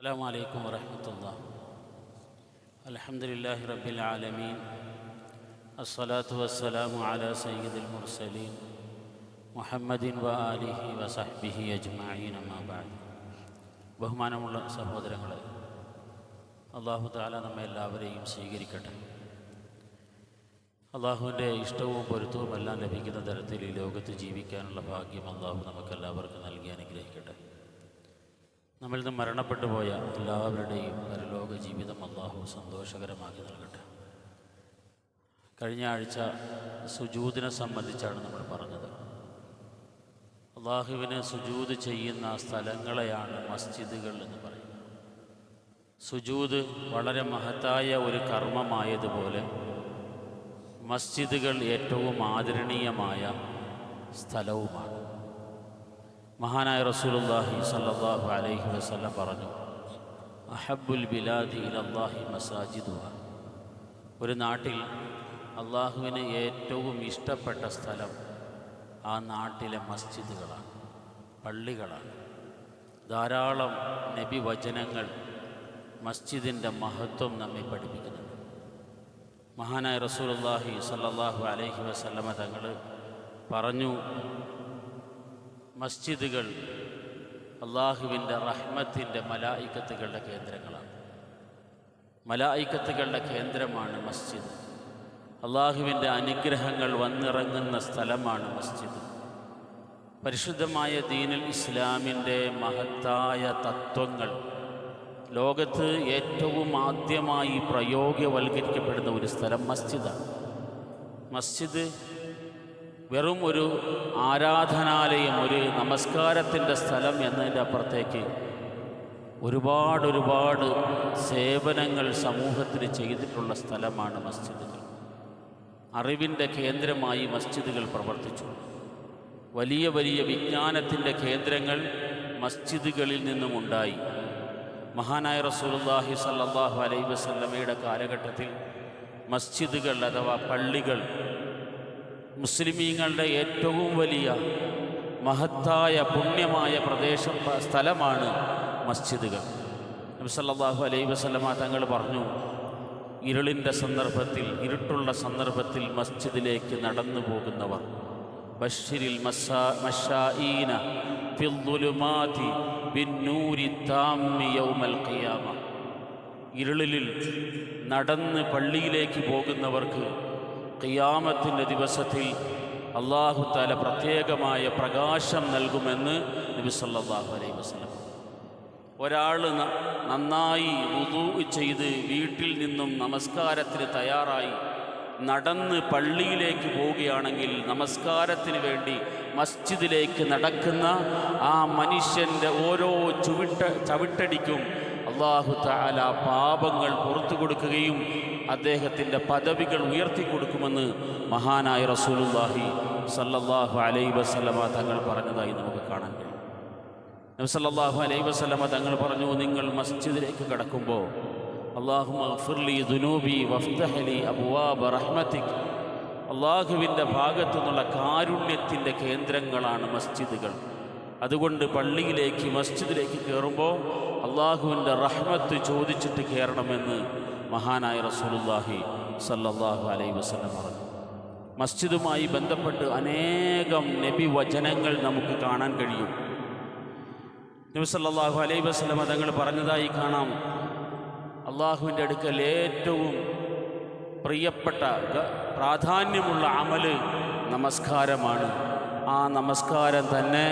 السلام عليكم ورحمة الله الحمد لله رب العالمين الصلاة والسلام على سيد المرسلين محمد وآله وصحبه أجمعين ما بعد ബഹുമാനമുള്ള സഹോദരങ്ങളെ അള്ളാഹു താല നമ്മെ എല്ലാവരെയും സ്വീകരിക്കട്ടെ അള്ളാഹുവിൻ്റെ ഇഷ്ടവും പൊരുത്തവും എല്ലാം ലഭിക്കുന്ന തരത്തിൽ ഈ ലോകത്ത് ജീവിക്കാനുള്ള ഭാഗ്യം അള്ളാഹു നമുക്കെല്ലാവർക്കും നൽകി അനുഗ്രഹിക്കട്ടെ നമ്മിൽ നിന്ന് മരണപ്പെട്ടു പോയ എല്ലാവരുടെയും പരലോക ജീവിതം അള്ളാഹു സന്തോഷകരമാക്കി നൽകട്ടെ. കഴിഞ്ഞ ആഴ്ച സുജൂദിനെ സംബന്ധിച്ചാണ് നമ്മൾ പറഞ്ഞത്. അള്ളാഹുവിന് സുജൂദ് ചെയ്യുന്ന സ്ഥലങ്ങളെയാണ് മസ്ജിദുകൾ എന്ന് പറയുന്നത്. സുജൂദ് വളരെ മഹത്തായ ഒരു കർമ്മമായതുപോലെ മസ്ജിദുകൾ ഏറ്റവും ആദരണീയമായ സ്ഥലവുമാണ്. മഹാനായ റസൂലുള്ളാഹി സല്ലല്ലാഹു അലൈഹി വസല്ലം പറഞ്ഞു അഹബ്ബുൽ ബിലാദി ഇലല്ലാഹി മസാജിദുഹ. ഒരു നാട്ടിൽ അള്ളാഹുവിന് ഏറ്റവും ഇഷ്ടപ്പെട്ട സ്ഥലം ആ നാട്ടിലെ മസ്ജിദുകളാണ് പള്ളികളാണ്. ധാരാളം നബി വചനങ്ങൾ മസ്ജിദിന്റെ മഹത്വം നമ്മെ പഠിപ്പിക്കുന്നുണ്ട്. മഹാനായ റസൂലുള്ളാഹി സല്ലല്ലാഹു അലൈഹി വസല്ലമ തങ്ങൾ പറഞ്ഞു മസ്ജിദുകൾ അള്ളാഹുവിന്റെ റഹ്മത്തിന്റെ മലായിക്കത്തുകളുടെ കേന്ദ്രങ്ങളാണ്. മലായിക്കത്തുകളുടെ കേന്ദ്രമാണ് മസ്ജിദ്. അള്ളാഹുവിന്റെ അനുഗ്രഹങ്ങൾ വന്നിറങ്ങുന്ന സ്ഥലമാണ് മസ്ജിദ്. പരിശുദ്ധമായ ദീനുൽ ഇസ്ലാമിന്റെ മഹത്തായ തത്വങ്ങൾ ലോകത്ത് ഏറ്റവും ആദ്യമായി പ്രയോഗ്യവൽക്കരിക്കപ്പെടുന്ന ഒരു സ്ഥലം മസ്ജിദാണ്. മസ്ജിദ് വെറും ഒരു ആരാധനാലയം ഒരു നമസ്കാരത്തിന്റെ സ്ഥലം എന്നതിന്റെ അപ്പുറത്തേക്ക് ഒരുപാട് ഒരുപാട് സേവനങ്ങൾ സമൂഹത്തിന് ചെയ്തിട്ടുള്ള സ്ഥലമാണ് മസ്ജിദുകൾ. അറിവിന്റെ കേന്ദ്രമായി മസ്ജിദുകൾ പ്രവർത്തിച്ചു. വലിയ വലിയ വിജ്ഞാനത്തിന്റെ കേന്ദ്രങ്ങൾ മസ്ജിദുകളിൽ നിന്നും ഉണ്ടായി. മഹാനായ റസൂലുള്ളാഹി സല്ലല്ലാഹു അലൈഹി വസല്ലമയുടെ കാലഘട്ടത്തിൽ മസ്ജിദുകൾ അഥവാ പള്ളികൾ മുസ്ലിമീങ്ങളുടെ ഏറ്റവും വലിയ മഹത്തായ പുണ്യമായ പ്രദേശം സ്ഥലമാണ് മസ്ജിദുകൾ. നബി അലൈ അലൈഹി വസല്ലമ തങ്ങൾ പറഞ്ഞു ഇരുളിന്റെ സന്ദർഭത്തിൽ ഇരുട്ടുള്ള സന്ദർഭത്തിൽ മസ്ജിദിലേക്ക് നടന്നു പോകുന്നവർ ബഷിരിൽ ഇരുളിലിൽ ബിന്നൂരി യൗമൽ ഖിയാമ. നടന്ന് പള്ളിയിലേക്ക് പോകുന്നവർക്ക് ഖിയാമത്തിന്റെ ദിവസത്തിൽ അള്ളാഹു താല പ്രത്യേകമായ പ്രകാശം നൽകുമെന്ന് നബി സല്ലല്ലാഹു അലൈഹി വസല്ലം. ഒരാൾ നന്നായി വുദൂ ചെയ്ത് വീട്ടിൽ നിന്നും നമസ്കാരത്തിന് തയ്യാറായി നടന്ന് പള്ളിയിലേക്ക് പോവുകയാണെങ്കിൽ നമസ്കാരത്തിന് വേണ്ടി മസ്ജിദിലേക്ക് നടക്കുന്ന ആ മനുഷ്യന്റെ ഓരോ ചുവിട്ട ചവിട്ടടിക്കും അള്ളാഹു താല പാപങ്ങൾ പുറത്തു കൊടുക്കുകയും അദ്ദേഹത്തിന്റെ പദവികൾ ഉയർത്തി കൊടുക്കുമെന്ന് മഹാനായ റസൂലുല്ലാഹി സല്ലല്ലാഹു അലൈ വസല്ലമ തങ്ങൾ പറഞ്ഞതായി നമുക്ക് കാണാൻ കഴിയും. നബ്സല്ലാഹു അലൈ വസല്ലമ തങ്ങൾ പറഞ്ഞു നിങ്ങൾ മസ്ജിദിലേക്ക് കടക്കുമ്പോൾ അള്ളാഹുവിന്റെ ഭാഗത്തു നിന്നുള്ള കാരുണ്യത്തിന്റെ കേന്ദ്രങ്ങളാണ് മസ്ജിദുകൾ. അതുകൊണ്ട് പള്ളിയിലേക്ക് മസ്ജിദിലേക്ക് കയറുമ്പോൾ അള്ളാഹുവിന്റെ റഹ്മത്ത് ചോദിച്ചിട്ട് കയറണമെന്ന് മഹാനായ റസൂലുല്ലാഹി സല്ലല്ലാഹു അലൈഹി വസല്ലം പറഞ്ഞു. മസ്ജിദുമായി ബന്ധപ്പെട്ട് അനേകം നബി വചനങ്ങൾ നമുക്ക് കാണാൻ കഴിയും. നബി സല്ലല്ലാഹു അലൈഹി വസല്ലം തങ്ങൾ പറഞ്ഞതായി കാണാം. അള്ളാഹുവിന്റെ അടുക്കൽ ഏറ്റവും പ്രിയപ്പെട്ട പ്രാധാന്യമുള്ള അമൽ നമസ്കാരമാണ്. ആ നമസ്കാരം തന്നെ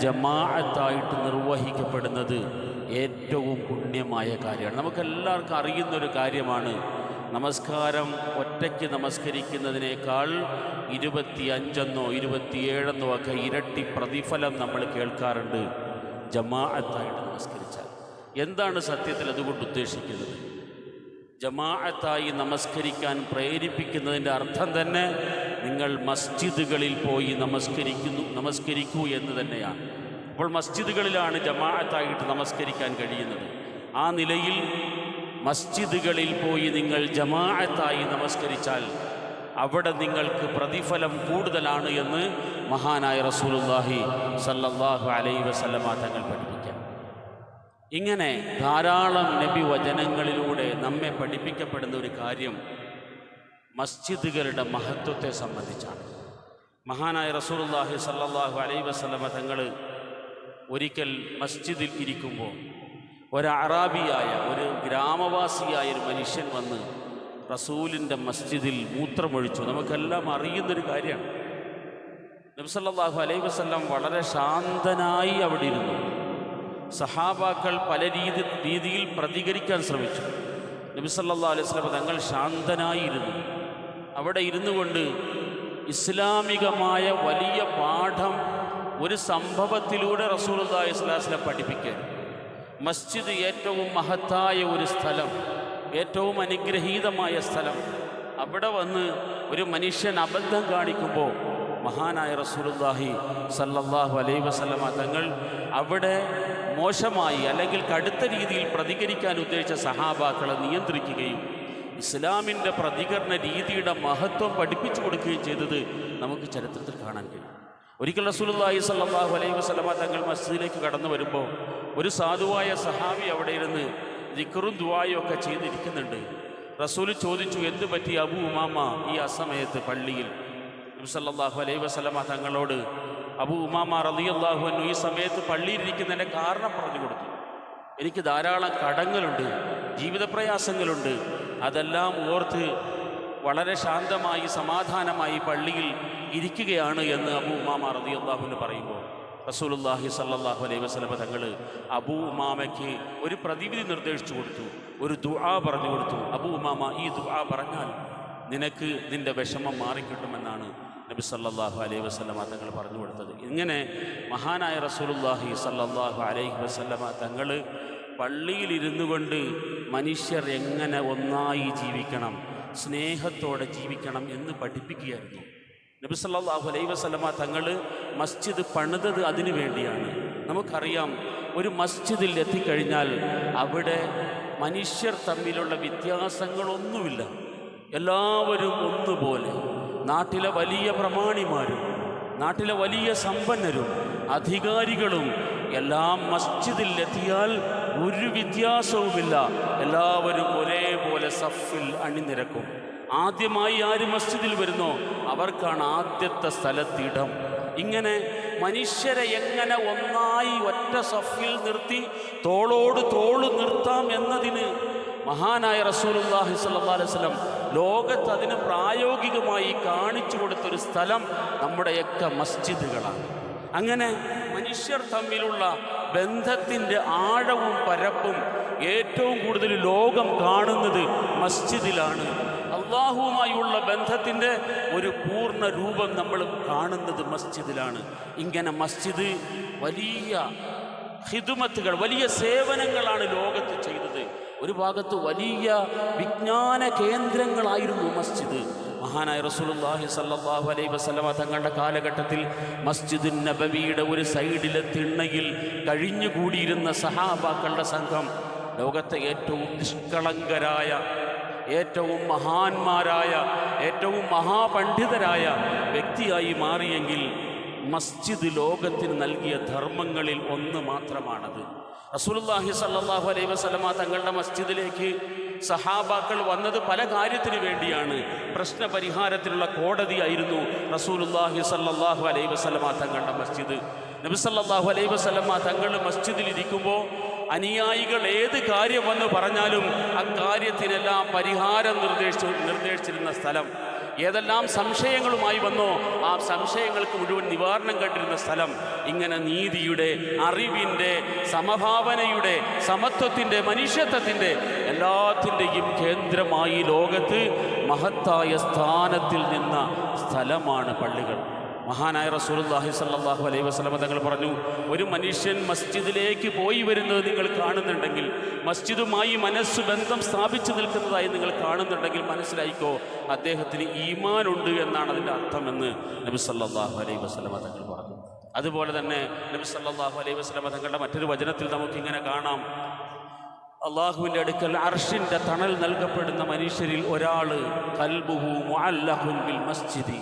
ജമാഅത്തായിട്ട് നിർവഹിക്കപ്പെടുന്നത് ഏറ്റവും പുണ്യമായ കാര്യമാണ്. നമുക്കെല്ലാവർക്കും അറിയുന്നൊരു കാര്യമാണ്. നമസ്കാരം ഒറ്റയ്ക്ക് നമസ്കരിക്കുന്നതിനേക്കാൾ ഇരുപത്തിയഞ്ചെന്നോ ഇരുപത്തിയേഴെന്നോ ഒക്കെ ഇരട്ടി പ്രതിഫലം നമ്മൾ കേൾക്കാറുണ്ട്. ജമാഅത്തായിട്ട് നമസ്കരിച്ചാൽ. എന്താണ് സത്യത്തിൽ അതുകൊണ്ട് ഉദ്ദേശിക്കുന്നത്? ജമാഅത്തായി നമസ്കരിക്കാൻ പ്രേരിപ്പിക്കുന്നതിന്റെ അർത്ഥം തന്നെ നിങ്ങൾ മസ്ജിദുകളിൽ പോയി നമസ്കരിക്കുന്നു നമസ്കരിക്കൂ എന്ന് തന്നെയാണ്. അപ്പോൾ മസ്ജിദുകളിലാണ് ജമാഅത്തായിട്ട് നമസ്കരിക്കാൻ കഴിയുന്നത്. ആ നിലയിൽ മസ്ജിദുകളിൽ പോയി നിങ്ങൾ ജമാഅത്തായി നമസ്കരിച്ചാൽ അവിടെ നിങ്ങൾക്ക് പ്രതിഫലം കൂടുതലാണ് എന്ന് മഹാനായ റസൂലുള്ളാഹി സല്ലല്ലാഹു അലൈഹി വസല്ലമ തങ്ങൾ പഠിപ്പിക്കാം. ഇങ്ങനെ ധാരാളം നബി വചനങ്ങളിലൂടെ നമ്മെ പഠിപ്പിക്കപ്പെടുന്ന ഒരു കാര്യം മസ്ജിദുകളുടെ മഹത്വത്തെ സംബന്ധിച്ചാണ്. മഹാനായ റസൂലുള്ളാഹി സല്ലല്ലാഹു അലൈഹി വസല്ലമ തങ്ങൾ ഒരിക്കൽ മസ്ജിദിൽ ഇരിക്കുമ്പോൾ ഒരു അറാബിയായ ഒരു ഗ്രാമവാസിയായ ഒരു മനുഷ്യൻ വന്ന് റസൂലിന്റെ മസ്ജിദിൽ മൂത്രമൊഴിച്ചു. നമുക്കെല്ലാം അറിയുന്നൊരു കാര്യമാണ്. നബ്സല്ലാഹു അലൈഹി വസല്ലം വളരെ ശാന്തനായി അവിടെ ഇരുന്നു. സഹാബാക്കൾ പല രീതി രീതിയിൽ പ്രതികരിക്കാൻ ശ്രമിച്ചു. നബിസല്ലാ അലൈഹി സ്വലം തങ്ങൾ ശാന്തനായി ഇരുന്നു. അവിടെ ഇരുന്നു കൊണ്ട് ഇസ്ലാമികമായ വലിയ പാഠം ഒരു സംഭവത്തിലൂടെ റസൂൽ സ്വലാസ്ലം പഠിപ്പിക്കുക മസ്ജിദ് ഏറ്റവും മഹത്തായ ഒരു സ്ഥലം ഏറ്റവും അനുഗ്രഹീതമായ സ്ഥലം. അവിടെ വന്ന് ഒരു മനുഷ്യൻ അബദ്ധം കാണിക്കുമ്പോൾ മഹാനായ റസൂലുല്ലാഹി സല്ലല്ലാഹു അലൈ വസല്ലമ തങ്ങൾ അവിടെ മോശമായി അല്ലെങ്കിൽ കടുത്ത രീതിയിൽ പ്രതികരിക്കാൻ ഉദ്ദേശിച്ച സഹാബാക്കളെ നിയന്ത്രിക്കുകയും ഇസ്ലാമിന്റെ പ്രതികരണ രീതിയുടെ മഹത്വം പഠിപ്പിച്ചു കൊടുക്കുകയും ചെയ്തത് നമുക്ക് ചരിത്രത്തിൽ കാണാൻ കഴിയും. ഒരിക്കൽ റസൂലുള്ളാഹി സ്വല്ലല്ലാഹു അലൈഹി വസല്ലമ തങ്ങൾ മസ്ജിദിലേക്ക് കടന്നു വരുമ്പോൾ ഒരു സാധുവായ സഹാബി അവിടെ ഇരുന്ന് ദിക്റും ദുആയും ഒക്കെ ചെയ്തിരിക്കുന്നുണ്ട്. റസൂൽ ചോദിച്ചു എന്ത് പറ്റി അബു ഉമാമ ഈ അസമയത്ത് പള്ളിയിൽ? സല്ലല്ലാഹു അലൈഹി വസല്ലമ തങ്ങളോട് അബു ഉമാമ റളിയല്ലാഹു അൻഹു ഈ സമയത്ത് പള്ളിയിൽ ഇരിക്കുന്നതിന്റെ കാരണം പറഞ്ഞു കൊടുത്തു. എനിക്ക് ധാരാളം കടങ്ങളുണ്ട് ജീവിത പ്രയാസങ്ങളുണ്ട് അതെല്ലാം ഓർത്ത് വളരെ ശാന്തമായി സമാധാനമായി പള്ളിയിൽ ഇരിക്കുകയാണ് എന്ന് അബു ഉമാമ റളിയല്ലാഹുവിന് പറയുമ്പോൾ റസൂലുള്ളാഹി സല്ലാഹു അലൈഹി വസ്ലമ തങ്ങൾ അബൂ ഉമാമയ്ക്ക് ഒരു പ്രതിവിധി നിർദ്ദേശിച്ചു കൊടുത്തു ഒരു ദുആ പറഞ്ഞു കൊടുത്തു. അബൂ ഉമാമ ഈ ദുആ പറഞ്ഞാൽ നിനക്ക് നിന്റെ വിഷമം മാറിക്കിട്ടുമെന്നാണ് നബി സല്ലാഹു അലൈഹി വസ്ലമ തങ്ങൾ പറഞ്ഞു കൊടുത്തത്. ഇങ്ങനെ മഹാനായ റസൂലുള്ളാഹി സല്ലാഹു അലൈഹി വസല്ലമ തങ്ങൾ പള്ളിയിലിരുന്നു കൊണ്ട് മനുഷ്യർ എങ്ങനെ ഒന്നായി ജീവിക്കണം? സ്നേഹത്തോടെ ജീവിക്കണം എന്ന് പഠിപ്പിക്കുകയായിരുന്നു. നബി സല്ലല്ലാഹു അലൈഹി വസല്ലമ തങ്ങൾ മസ്ജിദ് പണിതത് അതിനു വേണ്ടിയാണ്. നമുക്കറിയാം ഒരു മസ്ജിദിൽ എത്തിക്കഴിഞ്ഞാൽ അവിടെ മനുഷ്യർ തമ്മിലുള്ള വ്യത്യാസങ്ങളൊന്നുമില്ല. എല്ലാവരും ഒന്നുപോലെ. നാട്ടിലെ വലിയ പ്രമാണിമാരും നാട്ടിലെ വലിയ സമ്പന്നരും അധികാരികളും എല്ലാം മസ്ജിദിൽ എത്തിയാൽ ഒരു വ്യത്യാസവുമില്ല. എല്ലാവരും ഒരേപോലെ സഫിൽ അണിനിരക്കും. ആദ്യമായി ആര് മസ്ജിദിൽ വരുന്നോ അവർക്കാണ് ആദ്യത്തെ സ്ഥലത്തിടം. ഇങ്ങനെ മനുഷ്യരെ എങ്ങനെ ഒന്നായി ഒറ്റ സഫിൽ നിർത്തി തോളോട് തോൾ നിർത്താം എന്നതിന് മഹാനായ റസൂലുള്ളാഹി സ്വല്ലല്ലാഹു അലൈഹി വസല്ലം ലോകത്ത് അതിന് പ്രായോഗികമായി കാണിച്ചു കൊടുത്തൊരു സ്ഥലം നമ്മുടെയൊക്കെ മസ്ജിദുകളാണ്. അങ്ങനെ മനുഷ്യർ തമ്മിലുള്ള ബന്ധത്തിന്റെ ആഴവും പരപ്പും ഏറ്റവും കൂടുതൽ ലോകം കാണുന്നത് മസ്ജിദിലാണ്. അള്ളാഹുവുമായുള്ള ബന്ധത്തിന്റെ ഒരു പൂർണ രൂപം നമ്മൾ കാണുന്നത് മസ്ജിദിലാണ്. ഇങ്ങനെ മസ്ജിദ് വലിയ ഹിദുമത്തുകൾ വലിയ സേവനങ്ങളാണ് ലോകത്ത് ചെയ്തത്. ഒരു ഭാഗത്ത് വലിയ വിജ്ഞാന കേന്ദ്രങ്ങളായിരുന്നു മസ്ജിദ്. മഹാനായ റസൂലുള്ളാഹി സല്ലല്ലാഹു അലൈഹി വസല്ലമ തങ്ങളുടെ കാലഘട്ടത്തിൽ മസ്ജിദുൻ നബവിയുടെ ഒരു സൈഡിലെ തിണ്ണയിൽ കഴിഞ്ഞുകൂടിയിരുന്ന സഹാബാക്കളുടെ സംഘം ലോകത്തെ ഏറ്റവും നിഷ്കളങ്കരായ ഏറ്റവും മഹാന്മാരായ ഏറ്റവും മഹാപണ്ഡിതരായ വ്യക്തിയായി മാറിയെങ്കിൽ മസ്ജിദ് ലോകത്തിന് നൽകിയ ധർമ്മങ്ങളിൽ ഒന്ന് മാത്രമാണത്. റസൂലുള്ളാഹി സല്ലല്ലാഹു അലൈഹി വസല്ലമ തങ്ങളുടെ മസ്ജിദിലേക്ക് സഹാബാക്കൾ വന്നത് പല കാര്യത്തിനു വേണ്ടിയാണ്. പ്രശ്നപരിഹാരത്തിനുള്ള കോടതിയായിരുന്നു റസൂലുള്ളാഹി സല്ലാഹു അലൈ വസ്ലമ തങ്ങളുടെ മസ്ജിദ്. നബി സല്ലാഹു അലൈഹി വസ്ലമ തങ്ങൾ മസ്ജിദിൽ ഇരിക്കുമ്പോൾ അനുയായികൾ ഏത് കാര്യം വന്ന് പറഞ്ഞാലും അക്കാര്യത്തിനെല്ലാം പരിഹാരം നിർദ്ദേശിച്ചു നിർദ്ദേശിച്ചിരുന്ന സ്ഥലം. ഏതെല്ലാം സംശയങ്ങളുമായി വന്നോ ആ സംശയങ്ങൾക്ക് മുഴുവൻ നിവാരണം കണ്ടിരുന്ന സ്ഥലം ഇങ്ങനെ നീതിയുടെ അറിവിന്റെ സമഭാവനയുടെ സമത്വത്തിന്റെ മനുഷ്യത്വത്തിന്റെ എല്ലാത്തിന്റെയും കേന്ദ്രമായി ലോകത്ത് മഹത്തായ സ്ഥാനത്തിൽ നിന്ന സ്ഥലമാണ് പള്ളികൾ. മഹാനായ റസൂലുള്ളാഹി സല്ലാഹു അലൈഹി വസ്ലമ തങ്ങൾ പറഞ്ഞു ഒരു മനുഷ്യൻ മസ്ജിദിലേക്ക് പോയി വരുന്നത് നിങ്ങൾ കാണുന്നുണ്ടെങ്കിൽ മസ്ജിദുമായി മനസ്സ് ബന്ധം സ്ഥാപിച്ചു നിൽക്കുന്നതായി നിങ്ങൾ കാണുന്നുണ്ടെങ്കിൽ മനസ്സിലായിക്കോ അദ്ദേഹത്തിന് ഈമാനുണ്ട് എന്നാണ് അതിന്റെ അർത്ഥമെന്ന് നബി സല്ലാഹു അലൈഹി വസ്ലമ തങ്ങൾ പറഞ്ഞു. അതുപോലെ തന്നെ നബി സല്ലാഹു അലൈഹി വസ്ലമ തങ്ങളുടെ മറ്റൊരു വചനത്തിൽ നമുക്കിങ്ങനെ കാണാം. അള്ളാഹുവിന്റെ അടുക്കൽ അർഷിന്റെ തണൽ നൽകപ്പെടുന്ന മനുഷ്യരിൽ ഒരാൾ കൽബുഹു മസ്ജിദി.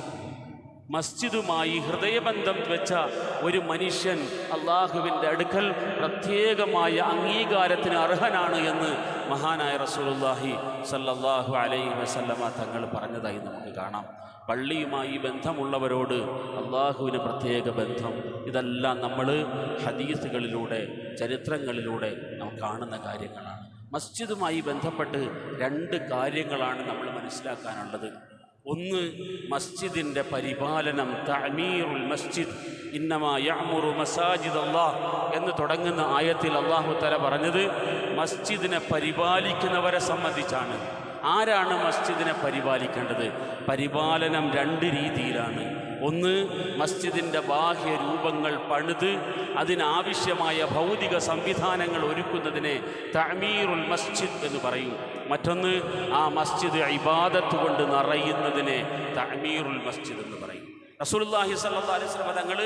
മസ്ജിദുമായി ഹൃദയബന്ധം വെച്ച ഒരു മനുഷ്യൻ അള്ളാഹുവിന്റെ അടുക്കൽ പ്രത്യേകമായ അംഗീകാരത്തിന് അർഹനാണ് എന്ന് മഹാനായ റസൂലുല്ലാഹി സല്ലല്ലാഹു അലൈഹി വസല്ലമ തങ്ങൾ പറഞ്ഞതായി നമുക്ക് കാണാം. പള്ളിയുമായി ബന്ധമുള്ളവരോട് അള്ളാഹുവിന് പ്രത്യേക ബന്ധം. ഇതെല്ലാം നമ്മൾ ഹദീസുകളിലൂടെ ചരിത്രങ്ങളിലൂടെ നാം കാണുന്ന കാര്യങ്ങളാണ്. മസ്ജിദുമായി ബന്ധപ്പെട്ട് രണ്ട് കാര്യങ്ങളാണ് നമ്മൾ മനസ്സിലാക്കാനുള്ളത്. ഒന്ന് മസ്ജിദിന്റെ പരിപാലനം തഅമീറുൽ മസ്ജിദ് ഇന്നമാ യഅ്മുറു മസാജിദ് അള്ളാഹ് എന്ന് തുടങ്ങുന്ന ആയത്തിൽ അള്ളാഹു തല പറഞ്ഞത് മസ്ജിദിനെ പരിപാലിക്കുന്നവരെ സംബന്ധിച്ചാണ്. ആരാണ് മസ്ജിദിനെ പരിപാലിക്കേണ്ടത്? പരിപാലനം രണ്ട് രീതിയിലാണ്. ഒന്ന് മസ്ജിദിന്റെ ബാഹ്യ രൂപങ്ങൾ പണിത് അതിനാവശ്യമായ ഭൗതിക സംവിധാനങ്ങൾ ഒരുക്കുന്നതിനെ തമീറുൽ മസ്ജിദ് എന്ന് പറയും. മറ്റൊന്ന് ആ മസ്ജിദ് ഇബാദത്ത് കൊണ്ട് നിറയുന്നതിനെ തമീറുൽ മസ്ജിദ് എന്ന് പറയും. റസൂലുള്ളാഹി സ്വല്ലല്ലാഹി അലൈഹി തങ്ങൾ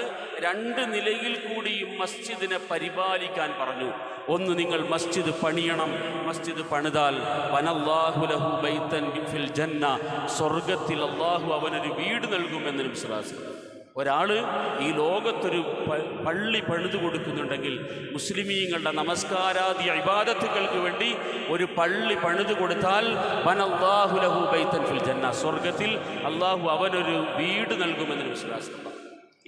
രണ്ട് നിലയിൽ കൂടിയും മസ്ജിദിനെ പരിപാലിക്കാൻ പറഞ്ഞു. ഒന്ന് നിങ്ങൾ മസ്ജിദ് പണിയണം. മസ്ജിദ് പണിതാൽ വനല്ലാഹു ലഹു ബൈത്തൻ ഫിൽ ജന്ന. സ്വർഗത്തിൽ അള്ളാഹു അവനൊരു വീട് നൽകുമെന്ന് നബി സ്വല്ലല്ലാഹു ഒരാൾ ഈ ലോകത്തൊരു പള്ളി പണിതു കൊടുക്കുന്നുണ്ടെങ്കിൽ മുസ്ലിമീങ്ങളുടെ നമസ്കാരാദി ഇബാദത്തുകൾക്ക് വേണ്ടി ഒരു പള്ളി പണിതു കൊടുത്താൽ വൻ അള്ളാഹു ലഹു ബൈത്തൻ ഫിൽ ജന്ന. സ്വർഗത്തിൽ അള്ളാഹു അവനൊരു വീട് നൽകുമെന്ന് വിശ്വാസം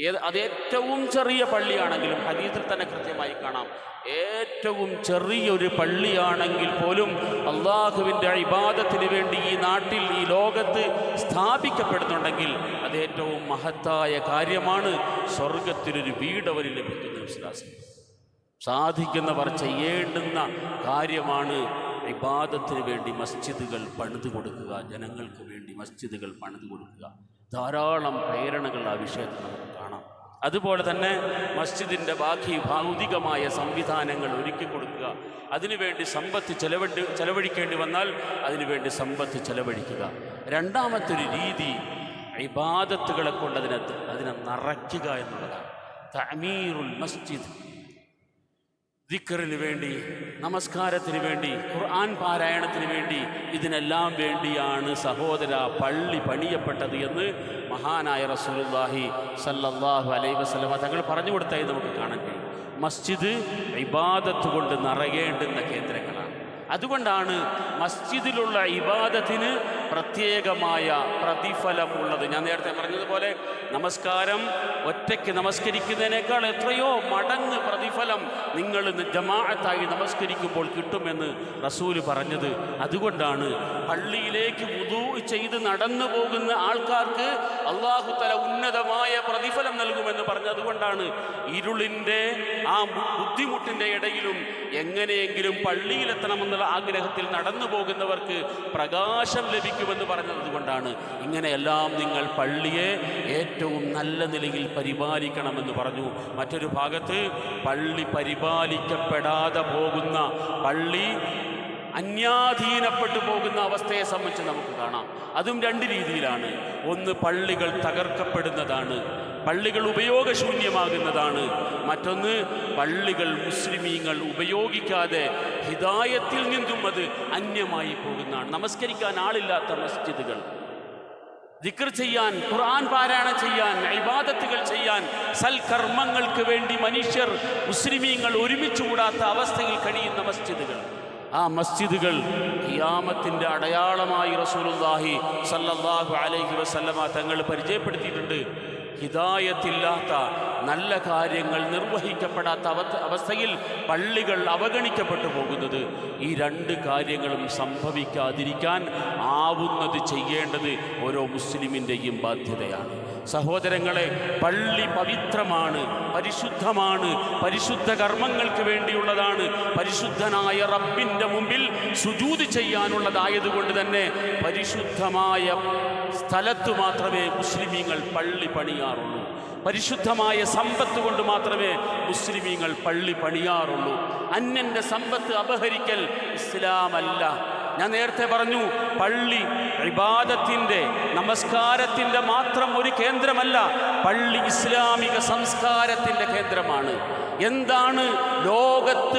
ഏത് അത് ഏറ്റവും ചെറിയ പള്ളിയാണെങ്കിലും ഹദീസിൽ തന്നെ കൃത്യമായി കാണാം. ഏറ്റവും ചെറിയൊരു പള്ളിയാണെങ്കിൽ പോലും അള്ളാഹുവിന്റെ ഇബാദത്തിന് വേണ്ടി ഈ നാട്ടിൽ ഈ ലോകത്ത് സ്ഥാപിക്കപ്പെടുന്നുണ്ടെങ്കിൽ അത് ഏറ്റവും മഹത്തായ കാര്യമാണ്. സ്വർഗത്തിനൊരു വീട് അവന് ലഭിക്കുന്ന വിശ്വാസം. സാധിക്കുന്നവർ ചെയ്യേണ്ടുന്ന കാര്യമാണ് ഇബാദത്തിന് വേണ്ടി മസ്ജിദുകൾ പണിതു കൊടുക്കുക ജനങ്ങൾക്ക് വേണ്ടി മസ്ജിദുകൾ പണിതു കൊടുക്കുക. ധാരാളം പ്രേരണകൾ ആ വിഷയത്തിൽ നമുക്ക് കാണാം. അതുപോലെ തന്നെ മസ്ജിദിന്റെ ബാക്കി ഭൗതികമായ സംവിധാനങ്ങൾ ഒരുക്കി കൊടുക്കുക. അതിനുവേണ്ടി സമ്പത്ത് ചെലവഴി ചെലവഴിക്കേണ്ടി വന്നാൽ അതിനുവേണ്ടി സമ്പത്ത് ചെലവഴിക്കുക. രണ്ടാമത്തൊരു രീതി ഇബാദത്തുകളെ കൊണ്ട് അതിനെ അതിനെ നിറയ്ക്കുക എന്നുള്ളതാണ്. തമീറുൽ മസ്ജിദ് ദിക്കറിന് വേണ്ടി നമസ്കാരത്തിന് വേണ്ടി ഖുർആൻ പാരായണത്തിന് വേണ്ടി ഇതിനെല്ലാം വേണ്ടിയാണ് സഹോദര പള്ളി പണിയപ്പെട്ടത് എന്ന് മഹാനായ റസൂലുള്ളാഹി സല്ലല്ലാഹു അലൈഹി വസല്ലമ തങ്ങൾ പറഞ്ഞു കൊടുത്തായി നമുക്ക് കാണാൻ കഴിയും. മസ്ജിദ് ഇബാദത്ത് കൊണ്ട് നിറയേണ്ടുന്ന കേന്ദ്രങ്ങളാണ്. അതുകൊണ്ടാണ് മസ്ജിദിലുള്ള ഇബാദത്തിന് പ്രത്യേകമായ പ്രതിഫലമുള്ളത്. ഞാൻ നേരത്തെ പറഞ്ഞതുപോലെ നമസ്കാരം ഒറ്റയ്ക്ക് നമസ്കരിക്കുന്നതിനേക്കാൾ എത്രയോ മടങ്ങ് പ്രതിഫലം നിങ്ങൾ ജമാഅത്തായി നമസ്കരിക്കുമ്പോൾ കിട്ടുമെന്ന് റസൂൽ പറഞ്ഞത്. അതുകൊണ്ടാണ് പള്ളിയിലേക്ക് വുദൂ ചെയ്ത് നടന്നു പോകുന്ന ആൾക്കാർക്ക് അള്ളാഹു തല ഉന്നതമായ പ്രതിഫലം നൽകുമെന്ന് പറഞ്ഞതുകൊണ്ടാണ് ഇരുളിന്റെ ആ ബുദ്ധിമുട്ടിന്റെ ഇടയിലും എങ്ങനെയെങ്കിലും പള്ളിയിലെത്തണമെന്നുള്ള ആഗ്രഹത്തിൽ നടന്നു പോകുന്നവർക്ക് പ്രകാശം ലഭിക്കുമെന്ന് പറഞ്ഞത് കൊണ്ടാണ്. ഇങ്ങനെയെല്ലാം നിങ്ങൾ പള്ളിയെ ഏറ്റവും നല്ല നിലയിൽ പരിപാലിക്കണമെന്ന് പറഞ്ഞു. മറ്റൊരു ഭാഗത്ത് പള്ളി പരിപാലിക്കപ്പെടാതെ പോകുന്ന പള്ളി അന്യാധീനപ്പെട്ടു പോകുന്ന അവസ്ഥയെ സംബന്ധിച്ച് നമുക്ക് കാണാം. അതും രണ്ട് രീതിയിലാണ്. ഒന്ന് പള്ളികൾ തകർക്കപ്പെടുന്നതാണ്. പള്ളികൾ ഉപയോഗശൂന്യമാകുന്നതാണ്. മറ്റൊന്ന് പള്ളികൾ മുസ്ലിമീങ്ങൾ ഉപയോഗിക്കാതെ ഹിതായത്തിൽ നിന്നും അത് അന്യമായി പോകുന്നതാണ്. നമസ്കരിക്കാൻ ആളില്ലാത്ത മസ്ജിദുകൾ. ദിക്കർ ചെയ്യാൻ ഖുർആൻ പാരായണം ചെയ്യാൻ ഇബാദത്തുകൾ ചെയ്യാൻ സൽകർമ്മങ്ങൾക്ക് വേണ്ടി മനുഷ്യർ മുസ്ലിമീങ്ങൾ ഒരുമിച്ച് കൂടാത്ത അവസ്ഥയിൽ കഴിയുന്ന മസ്ജിദുകൾ. ആ മസ്ജിദുകൾ ഖിയാമത്തിന്റെ അടയാളമായി റസൂലുള്ളാഹി സല്ലല്ലാഹു അലൈഹി വസല്ലമ തങ്ങൾ പരിചയപ്പെടുത്തിയിട്ടുണ്ട്. ഹിദായത്തില്ലാത്ത നല്ല കാര്യങ്ങൾ നിർവഹിക്കപ്പെടാത്ത അവ- അവസ്ഥയിൽ പള്ളികൾ അവഗണിക്കപ്പെട്ടു പോകുന്നത്. ഈ രണ്ട് കാര്യങ്ങളും സംഭവിക്കാതിരിക്കാൻ ആവുന്നത് ചെയ്യേണ്ടത് ഓരോ മുസ്ലിമിന്റെയും ബാധ്യതയാണ്. സഹോദരങ്ങളെ പള്ളി പവിത്രമാണ് പരിശുദ്ധമാണ് പരിശുദ്ധ കർമ്മങ്ങൾക്ക് വേണ്ടിയുള്ളതാണ്. പരിശുദ്ധനായ റബ്ബിന്റെ മുമ്പിൽ സുജൂതി ചെയ്യാനുള്ളതായതുകൊണ്ട് തന്നെ പരിശുദ്ധമായ സ്ഥലത്ത് മാത്രമേ മുസ്ലിമീങ്ങൾ പള്ളി പണിയാറുള്ളൂ. പരിശുദ്ധമായ സമ്പത്ത് കൊണ്ട് മാത്രമേ മുസ്ലിമീങ്ങൾ പള്ളി പണിയാറുള്ളൂ. അന്യന്റെ സമ്പത്ത് അപഹരിക്കൽ ഇസ്ലാമല്ല. ഞാൻ നേരത്തെ പറഞ്ഞു പള്ളി വിവാദത്തിന്റെ നമസ്കാരത്തിന്റെ മാത്രം ഒരു കേന്ദ്രമല്ല പള്ളി ഇസ്ലാമിക സംസ്കാരത്തിന്റെ കേന്ദ്രമാണ്. എന്താണ് ലോകത്ത്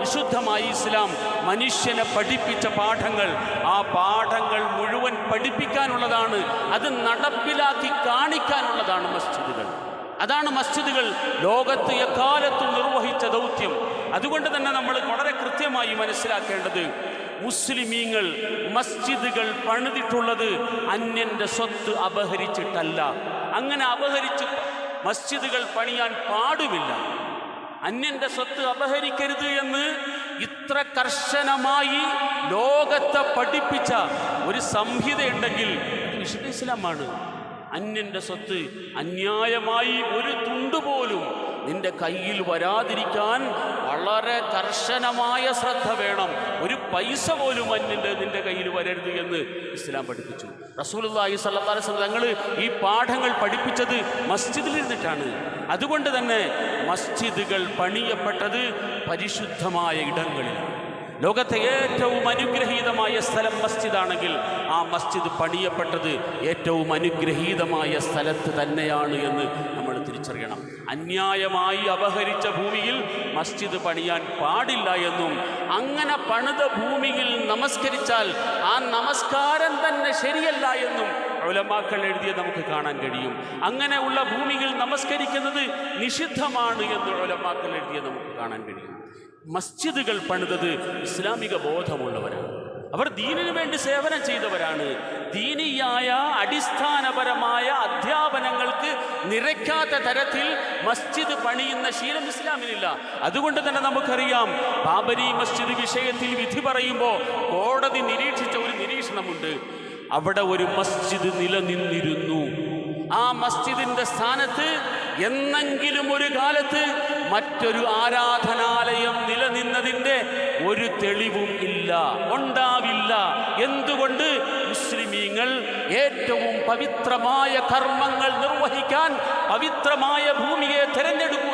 വിശുദ്ധമായി ഇസ്ലാം മനുഷ്യനെ പഠിപ്പിച്ച പാഠങ്ങൾ? ആ പാഠങ്ങൾ മുഴുവൻ പഠിപ്പിക്കാനുള്ളതാണ് അത് നടപ്പിലാക്കി കാണിക്കാനുള്ളതാണ് മസ്ജിദുകൾ. അതാണ് മസ്ജിദുകൾ ലോകത്ത് എക്കാലത്തും നിർവഹിച്ച ദൗത്യം. അതുകൊണ്ട് തന്നെ നമ്മൾ വളരെ കൃത്യമായി മനസ്സിലാക്കേണ്ടത് മുസ്ലിമീങ്ങൾ മസ്ജിദുകൾ പണിതിട്ടുള്ളത് അന്യന്റെ സ്വത്ത് അപഹരിച്ചിട്ടല്ല. അങ്ങനെ അപഹരിച്ച് മസ്ജിദുകൾ പണിയാൻ പാടുമില്ല. അന്യന്റെ സ്വത്ത് അപഹരിക്കരുത് എന്ന് ഇത്ര കർശനമായി ലോകത്തെ പഠിപ്പിച്ച ഒരു സംഹിതയുണ്ടെങ്കിൽ ഇസ്ലാമാണ്. അന്യന്റെ സ്വത്ത് അന്യായമായി ഒരു തുണ്ട് പോലും നിന്റെ കയ്യിൽ വരാതിരിക്കാൻ വളരെ കർശനമായ ശ്രദ്ധ വേണം. ഒരു പൈസ പോലും അന്യന്റെ നിന്റെ കയ്യിൽ വരരുത് എന്ന് ഇസ്ലാം പഠിപ്പിച്ചു. അലൈഹി വസല്ലം തങ്ങൾ ഈ പാഠങ്ങൾ പഠിപ്പിച്ചത് മസ്ജിദിൽ ഇരുന്നിട്ടാണ്. അതുകൊണ്ട് തന്നെ മസ്ജിദുകൾ പണിയപ്പെട്ടത് പരിശുദ്ധമായ ഇടങ്ങളിലാണ്. ലോകത്തെ ഏറ്റവും അനുഗ്രഹീതമായ സ്ഥലം മസ്ജിദാണെങ്കിൽ ആ മസ്ജിദ് പണിയപ്പെട്ടത് ഏറ്റവും അനുഗ്രഹീതമായ സ്ഥലത്ത് തന്നെയാണ് എന്ന് നമ്മൾ തിരിച്ചറിയണം. അന്യായമായി അപഹരിച്ച ഭൂമിയിൽ മസ്ജിദ് പണിയാൻ പാടില്ല എന്നും അങ്ങനെ പണിത ഭൂമിയിൽ നമസ്കരിച്ചാൽ ആ നമസ്കാരം തന്നെ ശരിയല്ല എന്നും ഉലമാക്കൾ എഴുതിയ നമുക്ക് കാണാൻ കഴിയും. അങ്ങനെയുള്ള ഭൂമിയിൽ നമസ്കരിക്കുന്നത് നിഷിദ്ധമാണ് എന്ന് ഉലമാക്കൾ എഴുതിയ നമുക്ക് കാണാൻ കഴിയും. മസ്ജിദുകൾ പണിതത് ഇസ്ലാമിക ബോധമുള്ളവരാണ്. അവർ ദീനിനു വേണ്ടി സേവനം ചെയ്തവരാണ്. ദീനിയായ അടിസ്ഥാനപരമായ അധ്യാപനങ്ങൾക്ക് നിരക്കാത്ത തരത്തിൽ മസ്ജിദ് പണിയുന്ന ശീലം ഇസ്ലാമിനില്ല അതുകൊണ്ട് തന്നെ നമുക്കറിയാം ബാബരി മസ്ജിദ് വിഷയത്തിൽ വിധി പറയുമ്പോൾ കോടതി നിരീക്ഷിച്ച ഒരു നിരീക്ഷണമുണ്ട്. അവിടെ ഒരു മസ്ജിദ് നിലനിന്നിരുന്നു. ആ മസ്ജിദിന്റെ സ്ഥാനത്ത് എന്നെങ്കിലും ഒരു കാലത്ത് മറ്റൊരു ആരാധനാലയം നിലനിന്നതിന്റെ ഒരു തെളിവും ഇല്ല. ഉണ്ടാവില്ല. എന്തുകൊണ്ട്? മുസ്ലിമീങ്ങൾ ഏറ്റവും പവിത്രമായ കർമ്മങ്ങൾ നിർവഹിക്കാൻ പവിത്രമായ ഭൂമിയെ തിരഞ്ഞെടുക്കൂ എന്ന്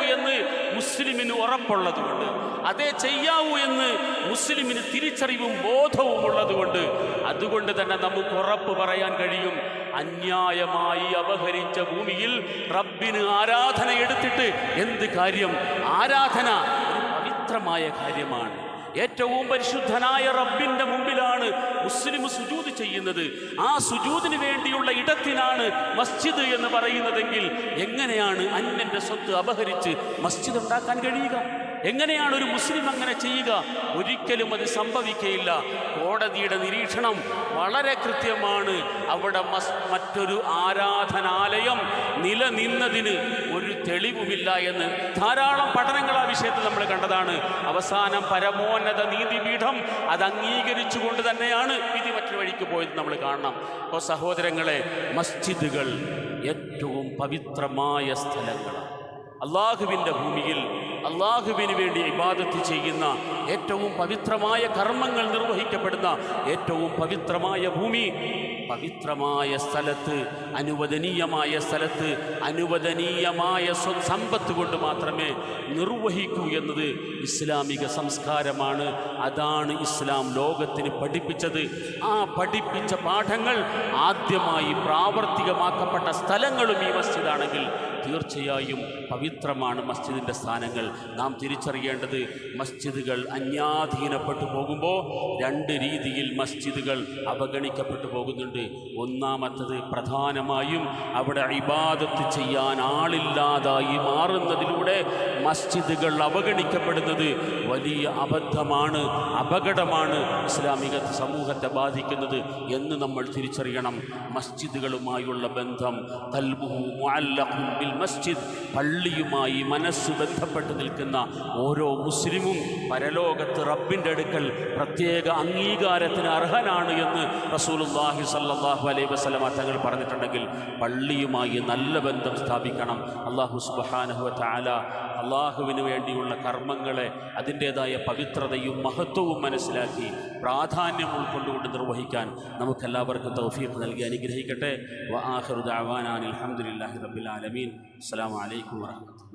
മുസ്ലിമിന് ഉറപ്പുള്ളതുകൊണ്ട് അതേ ചെയ്യാവൂ എന്ന് മുസ്ലിമിന് തിരിച്ചറിവും ബോധവും ഉള്ളതുകൊണ്ട് അതുകൊണ്ട് തന്നെ നമുക്ക് ഉറപ്പ് പറയാൻ കഴിയും. അന്യായമായി അപഹരിച്ച ഭൂമിയിൽ റബ്ബിന് ആരാധന എടുത്തിട്ട് എന്ത് കാര്യം? ആരാധന ഒരു പവിത്രമായ കാര്യമാണ്. ഏറ്റവും പരിശുദ്ധനായ റബ്ബിന്റെ മുമ്പിലാണ് മുസ്ലിം സുജൂത് ചെയ്യുന്നത്. ആ സുജൂതിന് വേണ്ടിയുള്ള ഇടത്തിനാണ് മസ്ജിദ് എന്ന് പറയുന്നതെങ്കിൽ എങ്ങനെയാണ് അന്യന്റെ സ്വത്ത് അപഹരിച്ച് മസ്ജിദ് ഉണ്ടാക്കാൻ കഴിയുക? എങ്ങനെയാണ് ഒരു മുസ്ലിം അങ്ങനെ ചെയ്യുക? ഒരിക്കലും അത് സംഭവിക്കയില്ല. കോടതിയുടെ നിരീക്ഷണം വളരെ കൃത്യമാണ്. അവിടെ മറ്റൊരു ആരാധനാലയം നിലനിന്നതിന് ഒരു തെളിവുമില്ല എന്ന് ധാരാളം പഠനങ്ങൾ ആ വിഷയത്തിൽ നമ്മൾ കണ്ടതാണ്. അവസാനം പരമോന്നത നീതിപീഠം അത് അംഗീകരിച്ചുകൊണ്ട് തന്നെയാണ് വിധി മറ്റൊരു വഴിക്ക് പോയത് നമ്മൾ കാണണം. അപ്പോൾ സഹോദരങ്ങളെ മസ്ജിദുകൾ ഏറ്റവും പവിത്രമായ സ്ഥലങ്ങളാണ്. അള്ളാഹുവിന്റെ ഭൂമിയിൽ അള്ളാഹുവിന് വേണ്ടി ഇബാദത്ത് ചെയ്യുന്ന ഏറ്റവും പവിത്രമായ കർമ്മങ്ങൾ നിർവഹിക്കപ്പെടുന്ന ഏറ്റവും പവിത്രമായ ഭൂമി പവിത്രമായ സ്ഥലത്ത് അനുവദനീയമായ സ്ഥലത്ത് അനുവദനീയമായ സമ്പത്ത് കൊണ്ട് മാത്രമേ നിർവഹിക്കൂ എന്നത് ഇസ്ലാമിക സംസ്കാരമാണ്. അതാണ് ഇസ്ലാം ലോകത്തിന് പഠിപ്പിച്ചത്. ആ പഠിപ്പിച്ച പാഠങ്ങൾ ആദ്യമായി പ്രാവർത്തികമാക്കപ്പെട്ട സ്ഥലങ്ങളും ഈ മസ്ജിദാണെങ്കിൽ തീർച്ചയായും പവിത്രമാണ് മസ്ജിദിന്റെ സ്ഥാനങ്ങൾ. നാം തിരിച്ചറിയേണ്ടത് മസ്ജിദുകൾ അന്യാധീനപ്പെട്ടു പോകുമ്പോൾ രണ്ട് രീതിയിൽ മസ്ജിദുകൾ അവഗണിക്കപ്പെട്ടു പോകുന്നുണ്ട്. ഒന്നാമത്തത് പ്രധാനമായും അവിടെ ഇബാദത്ത് ചെയ്യാൻ ആളില്ലാതായി മാറുന്നതിലൂടെ മസ്ജിദുകൾ അവഗണിക്കപ്പെടുന്നത് വലിയ അബദ്ധമാണ് അപകടമാണ് ഇസ്ലാമിക സമൂഹത്തെ ബാധിക്കുന്നത് എന്ന് നമ്മൾ തിരിച്ചറിയണം. മസ്ജിദുകളുമായുള്ള ബന്ധം മസ്ജിദ് പള്ളിയുമായി മനസ്സ് ബന്ധപ്പെട്ട് നിൽക്കുന്ന ഓരോ മുസ്ലിമും പരലോകത്ത് റബ്ബിന്റെ അടുക്കൽ പ്രത്യേക അംഗീകാരത്തിന് അർഹനാണ് എന്ന് റസൂലുള്ളാഹി സല്ലല്ലാഹു അലൈ വസ്ലമ തങ്ങൾ പറഞ്ഞിട്ടുണ്ടെങ്കിൽ പള്ളിയുമായി നല്ല ബന്ധം സ്ഥാപിക്കണം. അള്ളാഹു സുബാനഹു താല അള്ളാഹുവിന് വേണ്ടിയുള്ള കർമ്മങ്ങളെ അതിന്റേതായ പവിത്രതയും മഹത്വവും മനസ്സിലാക്കി പ്രാധാന്യം ഉൾക്കൊണ്ടുകൊണ്ട് നിർവഹിക്കാൻ നമുക്കെല്ലാവർക്കും തൗഫീഖ് നൽകി അനുഗ്രഹിക്കട്ടെ. വ ആഖിറു ദഅവാനാ അൽഹംദുലില്ലാഹി റബ്ബിൽ ആലമീൻ. അസ്സലാമു അലൈക്കും വറഹ്മത്തുള്ളാഹി